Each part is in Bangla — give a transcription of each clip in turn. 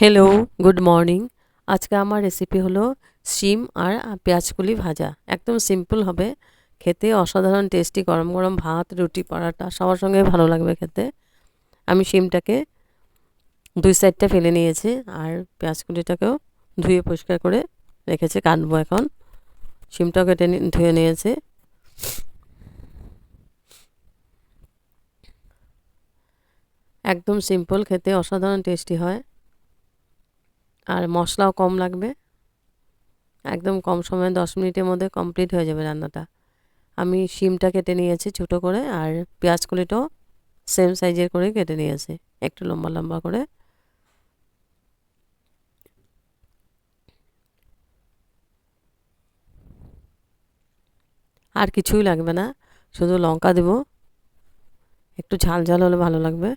হ্যালো গুড মর্নিং আজকে আমার রেসিপি হলো শিম আর পেঁয়াজকলি ভাজা। একদম সিম্পল হবে। খেতে অসাধারণ টেস্টি গরম গরম ভাত, রুটি, পরাটা সবার সঙ্গে ভালো লাগবে খেতে। আমি শিমটাকে দুই সাইডটা ফেলে নিয়েছি আর পেঁয়াজকুলিটাকেও ধুয়ে পরিষ্কার করে রেখেছি, কাটবো এখন। শিমটাও কেটে ধুয়ে নিয়েছে। একদম সিম্পল খেতে অসাধারণ টেস্টি হয়। আর মশলাও কম লাগবে। একদম কম সময়ে দশ মিনিটের মধ্যে কমপ্লিট হয়ে যাবে রান্নাটা। আমি শিমটা কেটে নিয়েছি ছোটো করে আর পেঁয়াজ কলিটাও সেম সাইজের করে কেটে নিয়েছি। একটু লম্বা লম্বা করে। আর কিছুই লাগবে না, শুধু লঙ্কা দেব। একটু ঝাল ঝাল হলে ভালো লাগবে।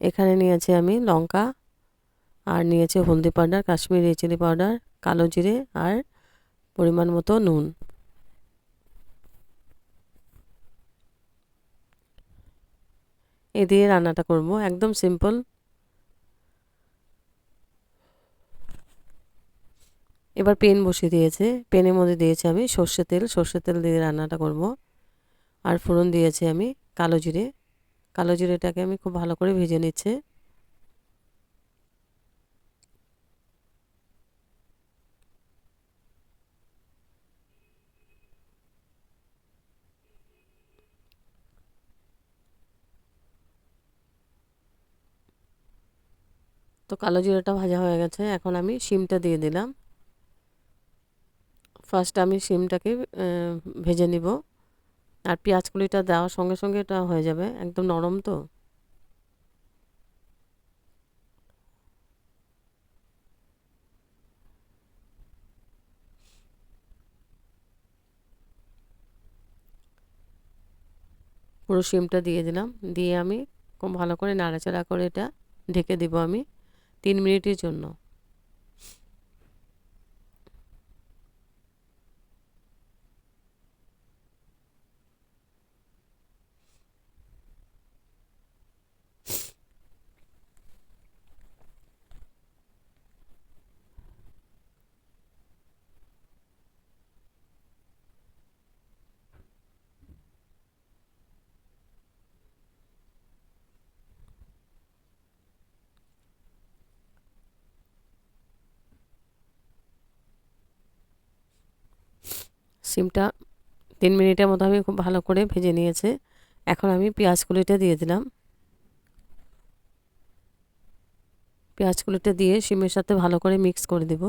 এখানে নিয়েছি আমি লঙ্কা আর নিয়েছে হলদি পাউডার, কাশ্মীরি চিলি পাউডার, কালো জিরে আর পরিমাণ মতো নুন। এ দিয়ে রান্নাটা করব, একদম সিম্পল। এবার পেন বসিয়ে দিয়েছে, পেনের মধ্যে দিয়েছি আমি সর্ষে তেল সর্ষে তেল দিয়ে রান্নাটা করব। আর ফোড়ন দিয়েছি আমি কালো জিরে, কালো জিরেটাকে আমি খুব ভালো করে ভেজে নিচ্ছে। তো কালো জিরাটা ভাজা হয়ে গেছে, এখন আমি শিমটা দিয়ে দিলাম। ফার্স্ট আমি শিমটাকে ভেজে নিব। আর পেঁয়াজ কুলিটা দেওয়ার সঙ্গে সঙ্গে এটা হয়ে যাবে, একদম নরম তো। পুরো শিমটা দিয়ে দিলাম, দিয়ে আমি খুব ভালো করে নাড়াচাড়া করে এটা ঢেকে দেবো আমি। তিন মিনিটের জন্য। সিমটা তিন মিনিটের মতো আমি খুব ভালো করে ভেজে নিয়েছে। এখন আমি পেঁয়াজ কুলিটা দিয়ে দিলাম। পেঁয়াজ কুলিটা দিয়ে সিমের সাথে ভালো করে মিক্স করে দেব।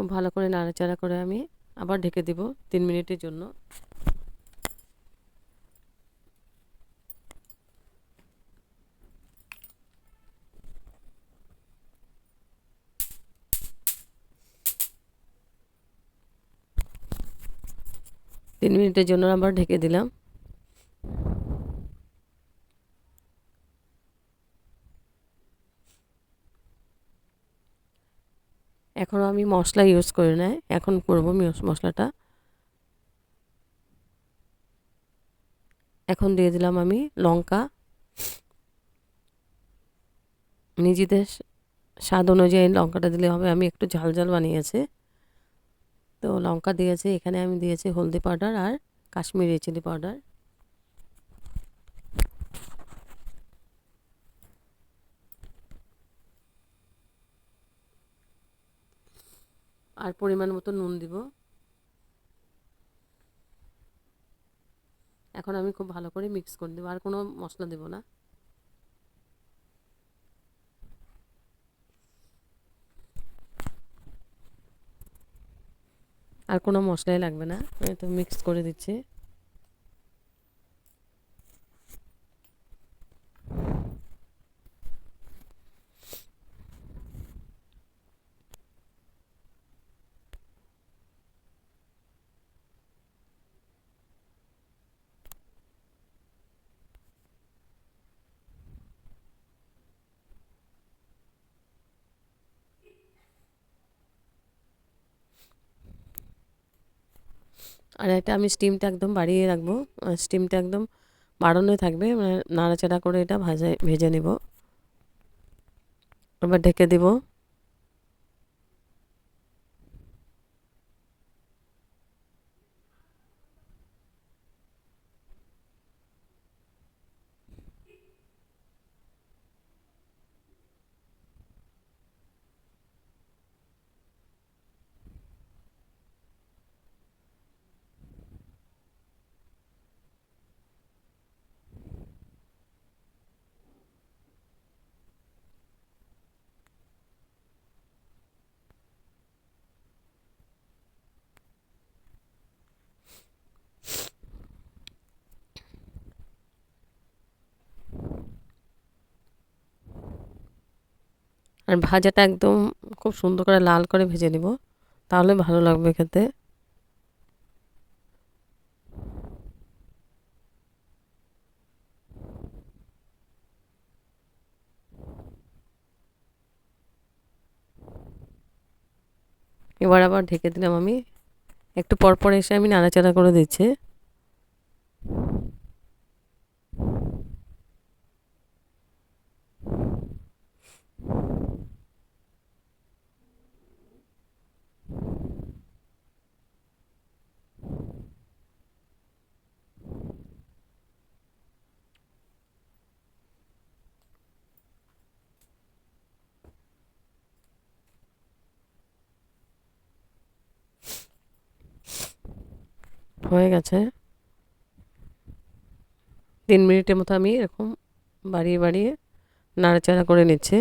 খুব ভালো করে নাড়াচাড়া করে আমি আবার ঢেকে দিব তিন মিনিটের জন্য। তিন মিনিটের জন্য আবার ঢেকে দিলাম। এখন আমি মশলা ইউজ করি না এখন করব মশলাটা। এখন দিয়ে দিলাম আমি লঙ্কা। নিজেদের স্বাদ অনুযায়ী লঙ্কাটা দিলে হবে। আমি একটু ঝাল ঝাল বানিয়েছি। তো লঙ্কা দিয়েছি, এখানে আমি দিয়েছি হলদি পাউডার আর কাশ্মীরি চিলি পাউডার। আর পরিমাণ মতো নুন দিব। এখন আমি খুব ভালো করে মিক্স করে দেবো, আর কোনো মশলা দেব না। আর কোনো মশলাই লাগবে না তো মিক্স করে দিচ্ছি। আর একটা আমি স্টিমটা একদম বাড়িয়ে রাখব। স্টিমটা একদম বাড়ানোই থাকবে। মানে নাড়াচাড়া করে এটা ভাজা ভেজে নেব। আবার ঢেকে দেব। আর ভাজাটা একদম খুব সুন্দর করে লাল করে ভেজে নিব, তাহলে ভালো লাগবে খেতে। এবার আবার ঢেকে দিলাম আমি। একটু পরপর এসে আমি নাড়াচাড়া করে দিচ্ছি। হয়ে গেছে। তিন মিনিটের মতো আমি এরকম বাড়িয়ে বাড়িয়ে নাড়াচাড়া করে নিচ্ছি।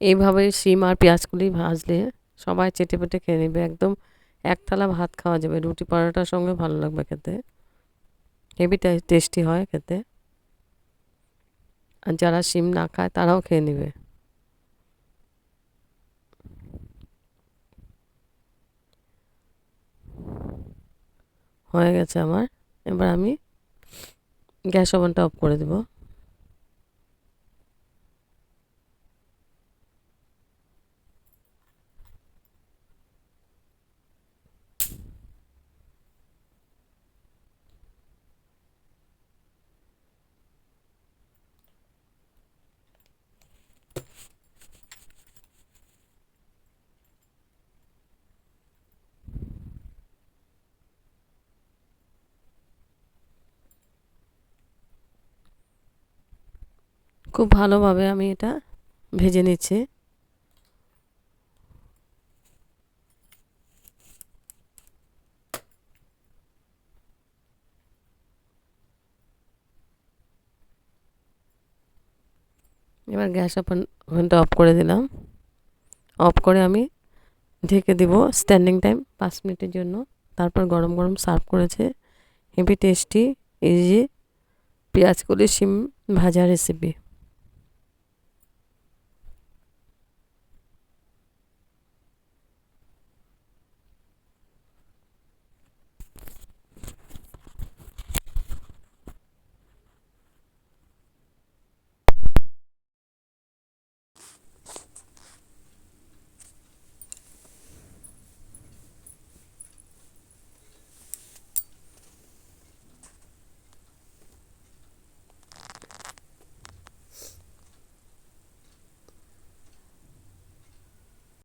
এইভাবে শিম আর পেঁয়াজগুলি ভাজলে সবাই চেটে পেটে খেয়ে নেবে, একদম এক থালা ভাত খাওয়া যাবে, রুটি পরোটার সঙ্গে ভালো লাগবে খেতে। হেভি টেস্টি হয় খেতে। আর যারা শিম না খায় তারাও খেয়ে নেবে। হয়ে গেছে আমার। এবার আমি গ্যাস ওভেনটা অফ করে দেবো। খুব ভালোভাবে আমি এটা ভেজে নিচ্ছি। এবার গ্যাস ওভেনটা অফ করে দিলাম। অফ করে আমি ঢেকে দিব স্ট্যান্ডিং টাইম পাঁচ মিনিটের জন্য। তারপর গরম গরম সার্ভ করেছে। Heavy tasty, easy. পেঁয়াজ কলি শিম ভাজা রেসিপি